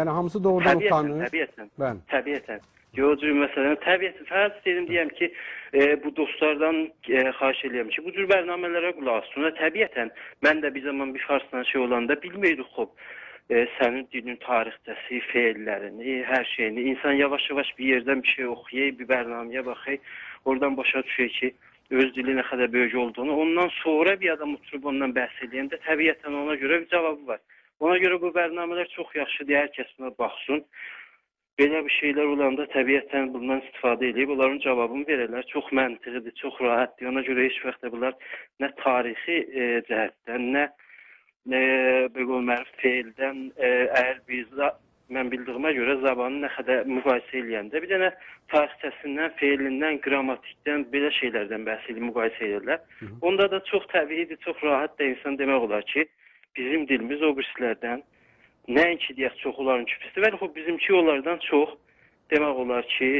Yəni hamısı doğrudan Təbiətən, utanır. təbiətən. Bəli. Təbiətən. Yoxcur məsələn, təbiətən fərz edim deyəm ki, e, bu dostlardan e, xahiş edirəm ki, bu cür proqramlara qulaq assınlar. Təbiətən mən də bir zaman bir farsdan şey olanda bilmirdik xop e, sənin dilin tarixçəsi, feillərini, hər şeyini. İnsan yavaş-yavaş bir yerdən bir şey oxuyur, bir proqramaya baxır, oradan başa düşür ki, öz dili nə qədər böyük olduğunu. Ondan sonra bir adam oturub ondan bəhs edəndə təbiətən ona görə bir cavabı var. Ona görə bu proqramlar çox yaxşıdır. Hər kəs buna baxsın. Belə bir şeylər olanda təbiətən bundan istifadə edib onların cavabını verərlər. Çox məntiqidir, çox rahatdır. Ona görə heç vaxt da bunlar nə tarixi e, cəhətdən, nə e, belə mərif feildən, e, əgər biz mən bildiyimə görə zabanı nə qədər müqayisə eləyəndə bir dənə tarixçəsindən, feilindən, qrammatikdən belə şeylərdən bəhs edib müqayisə edirlər. Onda da çox təbiidir, çox rahat da insan demək olar ki, bizim dilimiz o birislərdən nəinki deyək çox onlarınki pisdir, bəli o bizimki onlardan çox demək olar ki,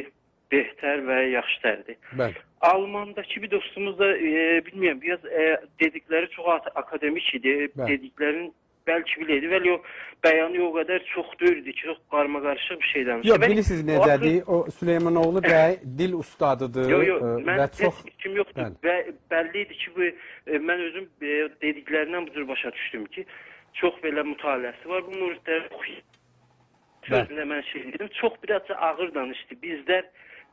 behter və yaxşıdırdır. Bəli. Almandakı bir dostumuz da e, bilmirəm, biraz e, dedikləri çox akademik idi. Bəli. Dediklərin bəlkə bilirdi, bəli o bəyanı o qədər çox deyildi ki, çox qarma-qarışıq bir şey danışdı. Yox, bilirsiniz o necədir? O Süleymanoğlu bəy dil ustadıdır Yox, yox, e, mən çox kim yoxdur. Və bəlli idi ki, bu e, mən özüm e, dediklərindən bu cür başa düşdüm ki, çox belə mütaliəsi var. Bu müridlər oxuyur. Sözünə mən şey dedim, çox biraz ağır danışdı. Bizlər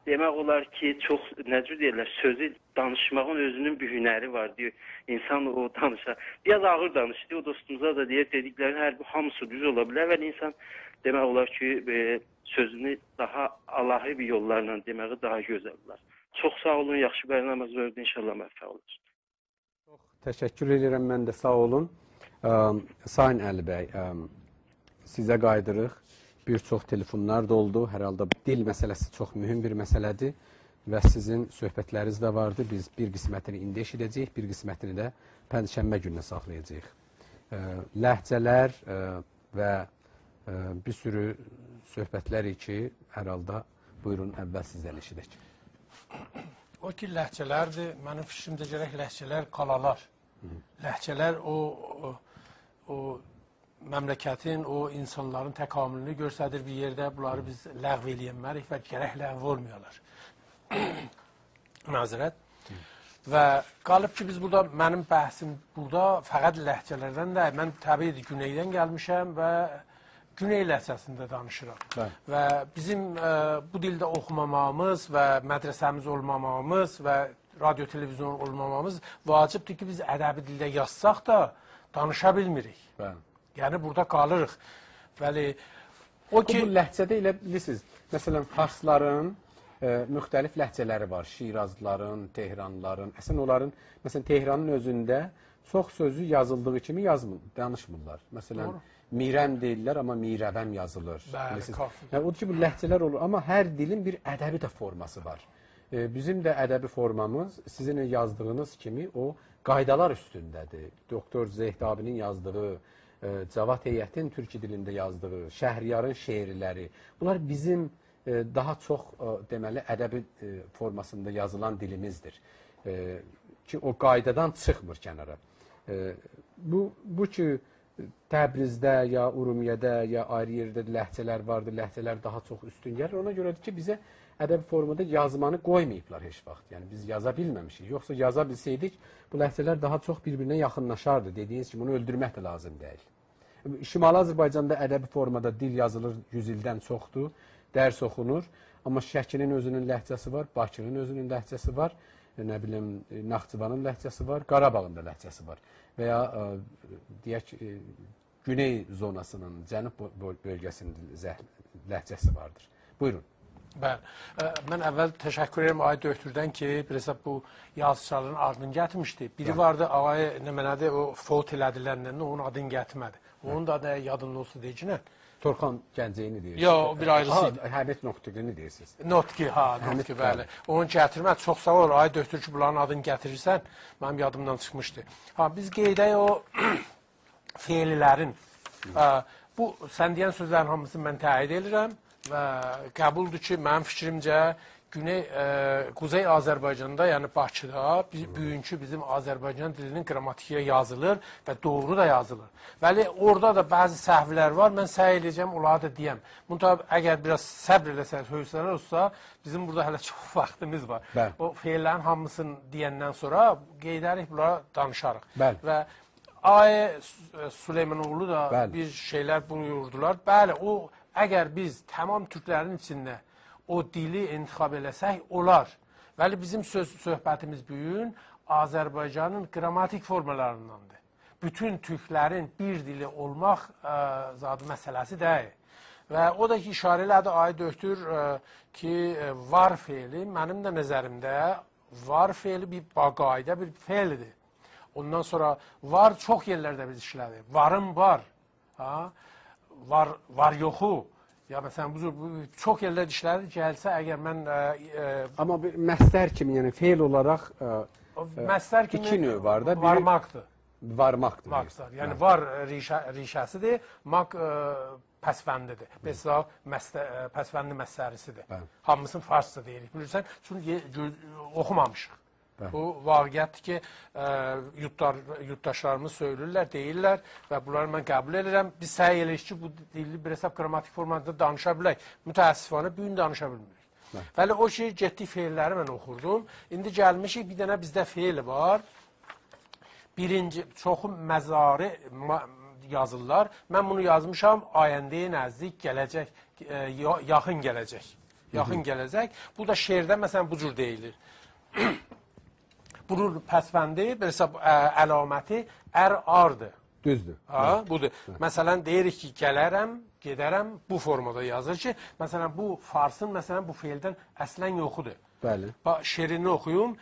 demək olar ki, çox necə deyirlər, sözü danışmağın özünün bir hünəri var diyor. İnsan o danışa. Biraz ağır danışdı. O dostumuza da deyir, dediklərin hər bu hamısı düz ola bilər və insan demək olar ki, e, sözünü daha alahi bir yollarla deməyi daha gözəl olar. Çox sağ olun, yaxşı bərnaməz verdi, inşallah müvəffəq olursunuz. Təşəkkür edirəm mən də sağ olun. Sayın Əli bəy, sizə qayıdırıq. Bir çox telefonlar da oldu. Hər halda dil məsələsi çox mühüm bir məsələdir və sizin söhbətləriniz də vardı. Biz bir qismətini indi eşidəcəyik, bir qismətini də pəncəşənbə gününə saxlayacağıq. Ləhcələr və bir sürü söhbətlər ki, hər halda buyurun əvvəl sizdən eşidək. O ki, ləhcələrdir. Mənim fikrimdə gərək ləhcələr qalalar. Ləhcələr o, o, o məmləkətin, o insanların təkamülünü göstərir bir yerdə. Bunları biz ləğv eləyənmərik və gərək ləğv olmayalar. Məzərət. Və qalıb ki, biz burada, mənim bəhsim burada fəqət ləhcələrdən də, mən təbii güneydən gəlmişəm və güney ləhcəsində danışıram. Bəli. Və bizim ə, bu dildə oxumamamız və mədrəsəmiz olmamamız və radio televizyon olmamamız vacibdir ki, biz ədəbi dildə yazsaq da danışa bilmirik. Bəli. Yəni burada qalırıq. Bəli, o Ki, bu ləhcədə elə bilirsiniz, məsələn, farsların e, müxtəlif ləhcələri var. Şirazlıların, Tehranlıların. Əslən onların, məsələn, Tehranın özündə çox sözü yazıldığı kimi yazmır, danışmırlar. Məsələn, Doğru. Mirəm deyirlər, amma Mirəvəm yazılır. Bəli. Yəni, o ki, bu ləhcələr olur, amma hər dilin bir ədəbi də forması var. E, bizim də ədəbi formamız sizin yazdığınız kimi o qaydalar üstündədir. Doktor Zehdabinin yazdığı, Cavad Heyətin türk dilində yazdığı, Şəhriyarın şeirləri. Bunlar bizim e, daha çox e, deməli ədəbi e, formasında yazılan dilimizdir. Ki o qaydadan çıxmır kənara. Bu bu ki Təbrizdə ya Urumiyədə ya ayrı yerdə ləhcələr vardı, ləhcələr daha çox üstün gəlir. Ona görədir ki, bizə ədəbi formada yazmanı qoymayıblar heç vaxt. Yəni biz yaza bilməmişik. Yoxsa yaza bilsəydik, bu ləhcələr daha çox bir-birinə yaxınlaşardı. Dediyiniz kimi bunu öldürmək də lazım deyil. Şimali Azərbaycanda ədəbi formada dil yazılır 100 ildən çoxdur, dərs oxunur. Amma Şəkinin özünün ləhcəsi var, Bakının özünün ləhcəsi var, nə bilim Naxçıvanın ləhcəsi var, Qarabağın da ləhcəsi var. Və ya ə, deyək e, Güney zonasının, Cənub bö- böl- bölgəsinin ləhcəsi vardır. Buyurun. bəli. Ə, mən əvvəl təşəkkür edirəm Ay Döktürdən ki, biraz bu yazıçıların adını gətirmişdi. Biri vardı, Ağay nə mənədir, o fot elədilərindən onun adını gətirmədi. Onun da adı yadında olsa deyəcəklər. Torxan Gəncəyini deyirsiniz. Yox, bir ayrısı idi. Həmid Nöqtüqünü deyirsiniz. Notki, ha, Notki, bəli. Onu gətirmə, çox sağ ol. Ay Döktür ki, bunların adını gətirirsən. Mənim yadımdan çıxmışdı. Ha, biz qeydək o feillərin. Ə, bu sən deyən sözlərin hamısını mən təyid edirəm və qəbuldur ki, mənim fikrimcə Güney e, Kuzey Azərbaycanda, yəni Bakıda biz, bugünkü bizim Azərbaycan dilinin qrammatikiyə yazılır və doğru da yazılır. Bəli, orada da bəzi səhvlər var. Mən səy edəcəm, onları da deyəm. Bunun əgər biraz səbr eləsəz, hövsələ olsa, bizim burada hələ çox vaxtımız var. Bəli. O feillərin hamısını deyəndən sonra qeydərik, bunlara danışarıq. Bəli. Və Ayə Sü- Süleymanoğlu da Bəli. bir şeylər buyurdular. Bəli, o əgər biz tamam türklərin içində o dili intikhab eləsək, olar. Bəli, bizim söz söhbətimiz bu gün Azərbaycanın qrammatik formalarındandır. Bütün türklərin bir dili olmaq ə, zad məsələsi deyil. Və o da ki, işarə elədi Ay Döktür ə, ki, ə, var feili mənim də nəzərimdə var feili bir baqayda bir feildir. Ondan sonra var çox yerlərdə biz işlədik. Varım var. Ha? Var var yoxu. Ya məsələn bu, cür- bu çox yerlərdə işlədik. Gəlsə əgər mən ə, ə, Amma bir məstər kimi, yəni feil olaraq ə, o məsəl kimi iki növ var da. Biri varmaqdır. varmaqdır. Maqsar. Yəni var rişə, rişəsidir, maq ə, pəsvəndidir. Mesela məstə, ə, pəsvəndi məsərisidir. Bəli. Hamısını farsça deyirik. Bilirsən, çünki oxumamışıq. Bu vaqiətdir ki, ə, yurtlar, yurttaşlarımız söylürlər, deyirlər və bunları mən qəbul edirəm. Biz səy edirik ki, bu dili bir hesab qrammatik formada danışa bilək. Mütəəssifanə bu gün danışa bilmirik. Bəli, o şey getdik feilləri mən oxurdum. İndi gəlmişik bir dənə bizdə feil var. Birinci, çoxu məzari ma- yazırlar. Mən bunu yazmışam ayəndəyə nəzdik, gələcək, e, ya- yaxın gələcək. Yaxın gələcək. Bu da şeirdə məsələn bu cür deyilir. Bunun pəsvəndi, bir hesab ə, əlaməti ər-ardır. Düzdür. Ha, budur. Məsələn deyirik ki, gələrəm, gedərəm bu formada yazır ki, məsələn bu farsın məsələn bu feildən əslən yoxudur. Bəli. Bax şeirini oxuyum.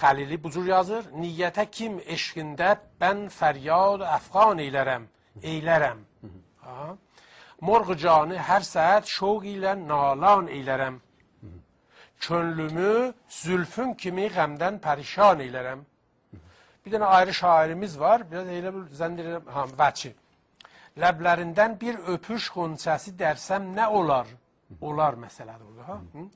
Xəlili bu cür yazır. Niyyətə kim eşqində bən fəryad əfğan eylərəm, eylərəm. Ha? Morğ canı hər səhət şoq ilə nalan eylərəm. Könlümü zülfün kimi qəmdən pərişan eylərəm. Bir dənə ayrı şairimiz var. Biraz elə bir zənn edirəm, ha, vəçi. Ləblərindən bir öpüş xonçəsi dərsəm nə olar? Olar məsələdir burada, ha? Hı?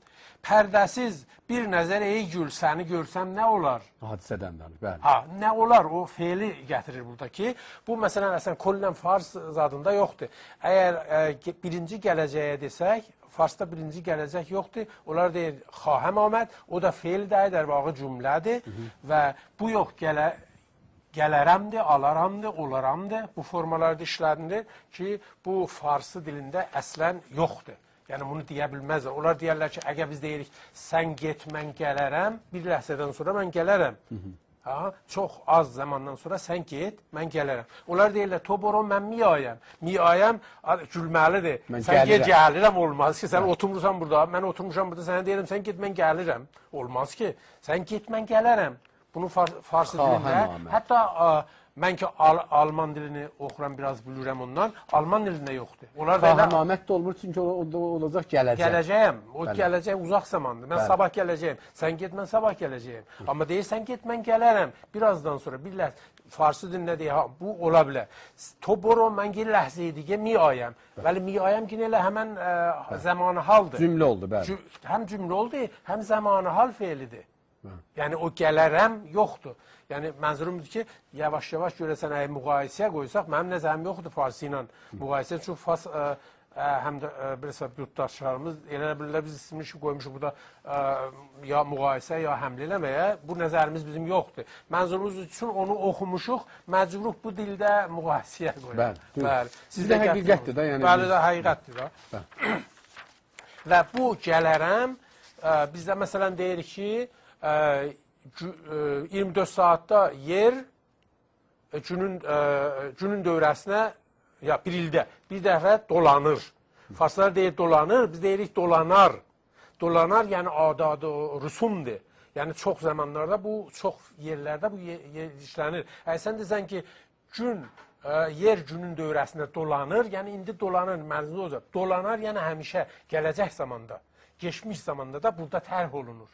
Pərdəsiz bir nəzər ey gül səni görsəm nə olar? Hadisədən danış. Bəli. Ha, nə olar o feili gətirir burada ki, bu məsələn əslən kollən fars zadında yoxdur. Əgər ə, birinci gələcəyə desək, farsda birinci gələcək yoxdur. Onlar deyir xahəm aməd, o da feil də در واقع cümlədir və bu yox gələ gələrəmdir, alaramdır, olaramdır. Bu formalarda işlənilir ki, bu farsı dilində əslən yoxdur. Yəni bunu deyə bilməzlər. Onlar deyərlər ki, əgər biz deyirik, sən get, mən gələrəm, bir ləhzədən sonra mən gələrəm. Ha, çox az zamandan sonra sən get, mən gələrəm. Onlar deyirlər, toboro mən miyayəm. Miyayəm gülməlidir. Mən sən get, gəlirəm. gəlirəm olmaz ki, sən oturmursan burada, mən oturmuşam burada, sənə deyirəm, sən get, mən gəlirəm. Olmaz ki, sən get, mən gələrəm. Bunu far farsı Xahəm dilində, hətta a, mən ki al alman dilini oxuram, biraz bilirəm ondan, alman dilində yoxdur. Onlar da elə Xahəmamət də olmur çünki o, o da olacaq gələcək. gələcəyəm. O Bəli. gələcək uzaq zamandır. Mən Bəli. sabah gələcəyəm. Sən get, mən sabah gələcəyəm. Amma deyirsən get, mən gələrəm. Birazdan sonra bir ləhz farsı dilində deyir, ha, bu ola bilər. Toboro mən ki ləhzə idi mi ayəm. Bəli, mi ayəm ki elə həmən ə, zamanı haldır. Cümlə oldu, bəli. Cü- həm cümlə oldu, həm zamanı hal feilidir. Yəni o gələrəm yoxdur. Yəni mənzurumdur ki, yavaş-yavaş görəsən əgər müqayisəyə qoysaq, mənim nəzərim yoxdur farsi ilə müqayisə. Çünki fars ə, ə, həm də ə, bir hesab yurttaşlarımız elə bilirlər biz ismini şu qoymuşuq burada ə, ya müqayisə ya həmlə eləməyə. Bu nəzərimiz bizim yoxdur. Mənzurumuz üçün onu oxumuşuq, məcburuq bu dildə müqayisəyə qoyaq. Bəli. Bəli. Siz də gətirin. həqiqətdir də, yəni Bəli də həqiqətdir da. Və bu gələrəm ə, bizdə məsələn deyirik ki, ə, 24 saatda yer günün ə, günün dövrəsinə ya bir ildə bir dəfə dolanır. Farslar deyir dolanır, biz deyirik dolanar. Dolanar yəni adadı, rüsumdur. Yəni çox zamanlarda bu çox yerlərdə bu işlənir. Əgər sən desən ki, gün ə, yer günün dövrəsində dolanır, yəni indi dolanır, mənzil olacaq. Dolanar yəni həmişə gələcək zamanda, keçmiş zamanda da burada tərh olunur.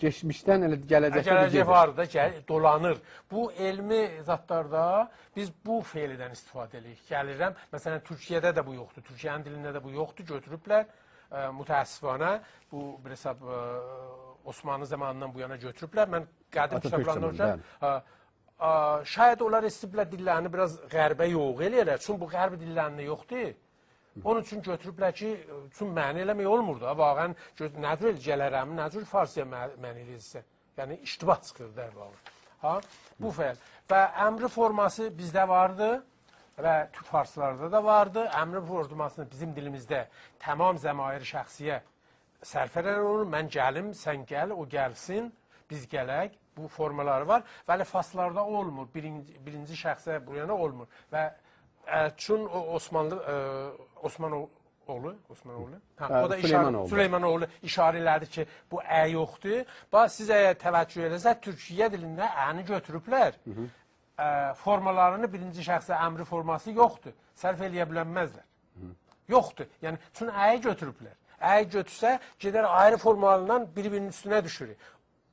Keçmişdən elə gələcəkdə Gələcək var da, gəl, dolanır. Bu elmi zatlarda biz bu feildən istifadə edirik. Gəlirəm, məsələn Türkiyədə də bu yoxdur. Türkiyənin dilində də bu yoxdur. Götürüblər ə, mütəəssifanə bu bir hesab ə, Osmanlı zamanından bu yana götürüblər. Mən qədim oxumuşam. Ə, ə, Şayad onlar istəyiblər dillərini biraz qərbə yox eləyərlər. Çünki bu qərb dillərində yoxdur. Onun üçün götürüblər ki, üçün məni eləmək olmur da. Vaqən nə cür gələrəm, nə cür farsıya mə- məni eləyirsə. Yəni iştibah çıxır dərvalı. Ha? Bu fe'l. Və əmri forması bizdə vardı və türk farslarda da vardı. Əmri formasını bizim dilimizdə tamam zəmair şəxsiyə sərfərər olur. Mən gəlim, sən gəl, o gəlsin, biz gələk. Bu formaları var. Bəli, faslarda olmur. Birinci, birinci şəxsə bu yana olmur. Və çün Osmanlı ə, Osman o- oğlu, Osman oğlu. Hə, o da Süleymanoğlu. Süleymanoğlu işarə elədi ki, bu ə yoxdur. Bax siz əgər təvəccüh eləsəz, Türkiyə dilində əni götürüblər. Ə, formalarını birinci şəxsə əmri forması yoxdur. Sərf eləyə bilənməzlər. Yoxdur. Yəni çünki əyi götürüblər. Əyi götürsə, gedər ayrı formalarından bir-birinin üstünə düşür.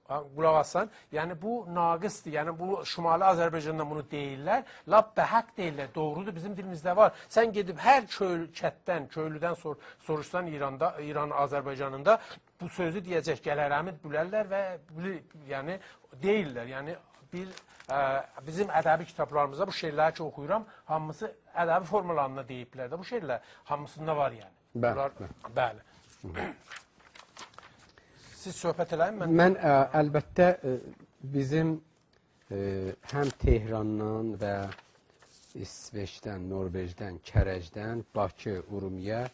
Ha, Qulaq assan, yəni bu naqisdir. Yəni bu Şimali Azərbaycanda bunu deyirlər. Lap bəhaq deyirlər. Doğrudur, bizim dilimizdə var. Sən gedib hər köy kətdən, köylüdən sor soruşsan İranda, İran Azərbaycanında bu sözü deyəcək gələrəmi bilərlər və bilir, yəni deyirlər. Yəni bir ə, bizim ədəbi kitablarımızda bu şeyləri ki oxuyuram, hamısı ədəbi formalarında deyiblər də bu şeylər hamısında var yəni. Bəli, Bunlar, bəli. Siz söhbət eləyin, mən Mən ə, əlbəttə ə, bizim ə, həm Tehrandan və İsveçdən, Norveçdən, Kərəcdən, Bakı, Urumiyə,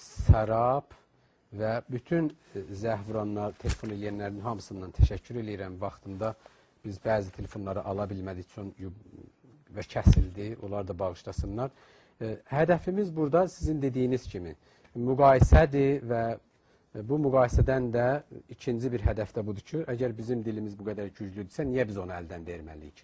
Sarab və bütün zəhvranlar, telefon eləyənlərin hamısından təşəkkür edirəm. Vaxtında biz bəzi telefonları ala bilmədik üçün və kəsildi. Onlar da bağışlasınlar. Hədəfimiz burada sizin dediyiniz kimi müqayisədir və E, Bu müqayisədən də ikinci bir hədəf də budur ki, əgər bizim dilimiz bu qədər güclüdürsə, niyə biz onu əldən verməliyik?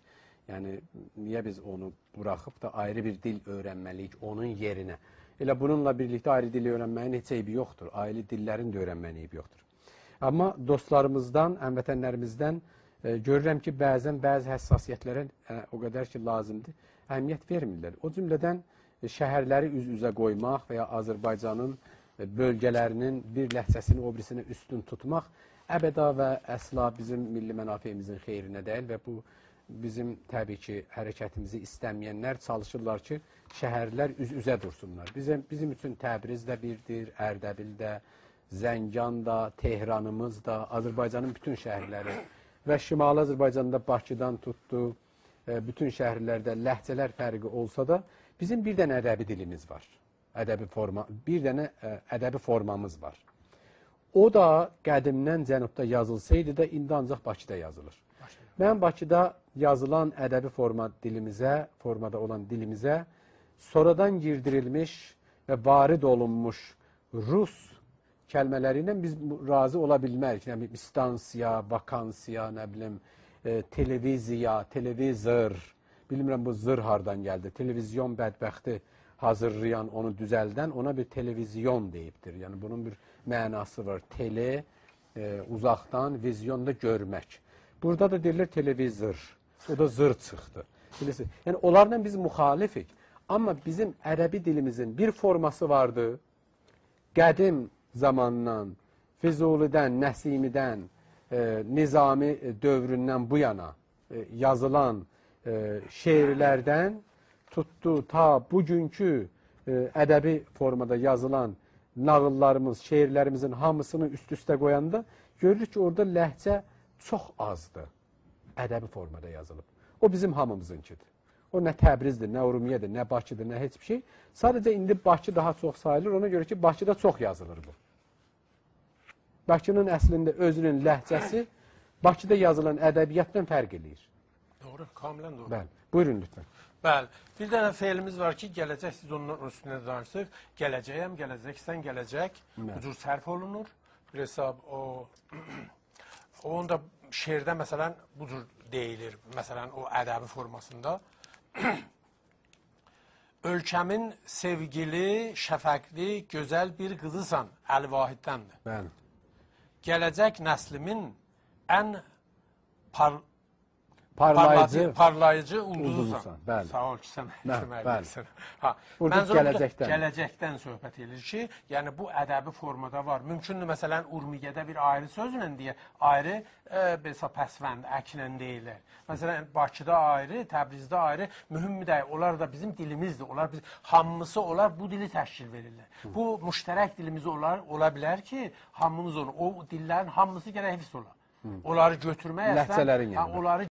Yəni niyə biz onu buraxıb da ayrı bir dil öyrənməliyik onun yerinə? Elə bununla birlikdə ayrı dil öyrənməyin heç eybi yoxdur. Ayrı dillərin də öyrənməyin eybi yoxdur. Amma dostlarımızdan, həmvətənlərimizdən e, görürəm ki, bəzən bəzi həssasiyyətlərə e, o qədər ki, lazımdır, əhəmiyyət vermirlər. O cümlədən e, şəhərləri üz-üzə qoymaq və ya Azərbaycanın e, bölgələrinin bir ləhcəsini o birisinə üstün tutmaq əbəda və əsla bizim milli mənafeyimizin xeyrinə deyil və bu bizim təbii ki, hərəkətimizi istəməyənlər çalışırlar ki, şəhərlər üz-üzə dursunlar. Bizim bizim üçün Təbriz də birdir, Ərdəbil də, Zəngan da, Tehranımız da, Azərbaycanın bütün şəhərləri və Şimali Azərbaycanda Bakıdan tutdu, e, bütün şəhərlərdə ləhcələr fərqi olsa da bizim bir dənə ədəbi dilimiz var. Ədəbi forma, bir dənə ə, ədəbi formamız var. O da qədimdən cənubda yazılsaydı da indi ancaq Bakıda yazılır. Mən Bakıda yazılan ədəbi forma dilimizə, formada olan dilimizə sonradan girdirilmiş və varid olunmuş rus kəlmələri ilə biz razı ola bilmərik. Nə bilim stansiya, vakansiya, nə bilim e, televiziya, televizor. Bilmirəm bu zır hardan gəldi. Televizyon bədbəxti hazırlayan, onu düzəldən ona bir televizyon deyibdir. Yəni bunun bir mənası var. Tele e, uzaqdan, vizyonda görmək. Burada da deyilir televizor. O da zır çıxdı. Bilirsiniz? Yəni onlarla biz müxalifik. Amma bizim ərəbi dilimizin bir forması vardı. Qədim zamandan, Füzulidən, Nəsimidən, e, Nizami dövründən bu yana e, yazılan e, şeirlərdən tutdu ta bugünkü e, ədəbi formada yazılan nağıllarımız, şeirlərimizin hamısını üst-üstə qoyanda görürük ki, orada ləhcə çox azdır. Ədəbi formada yazılıb. O bizim hamımızınkidir. O nə Təbrizdir, nə Urumiyədir, nə Bakıdır, nə heç bir şey. Sadəcə indi Bakı daha çox sayılır. Ona görə ki, Bakıda çox yazılır bu. Bakının əslində özünün ləhcəsi Bakıda yazılan ədəbiyyatdan fərq eləyir. Doğru, kamilən doğru. Bəli. Buyurun lütfən. Bəli. Bir dənə feilimiz var ki, gələcək siz onun üstünə danışdıq. Gələcəyəm, gələcəksən, gələcək. Bu cür sərf olunur. Bir hesab o onun da şeirdə məsələn bu cür deyilir. Məsələn o ədəbi formasında Ölkəmin sevgili, şəfəqli, gözəl bir qızısan, Əli Vahiddəndir. Bəli. Gələcək nəslimin ən par Parlayıcı. Parlayıcı ulduzusan. Bəli. Sağ ol ki, sən bəli. edirsən. Ha, Burada gələcəkdən. gələcəkdən söhbət edir ki, yəni bu ədəbi formada var. Mümkündür məsələn Urmiyədə bir ayrı sözlə deyə ayrı e, belə pəsvənd, əklə deyirlər. Məsələn Bakıda ayrı, Təbrizdə ayrı, mühüm də onlar da bizim dilimizdir. Onlar biz hamısı onlar bu dili təşkil verirlər. Bu müştərək dilimiz olar ola bilər ki, hamımız onu o dillərin hamısı gərək hifz ola. Onları götürmək əslən yanında. onları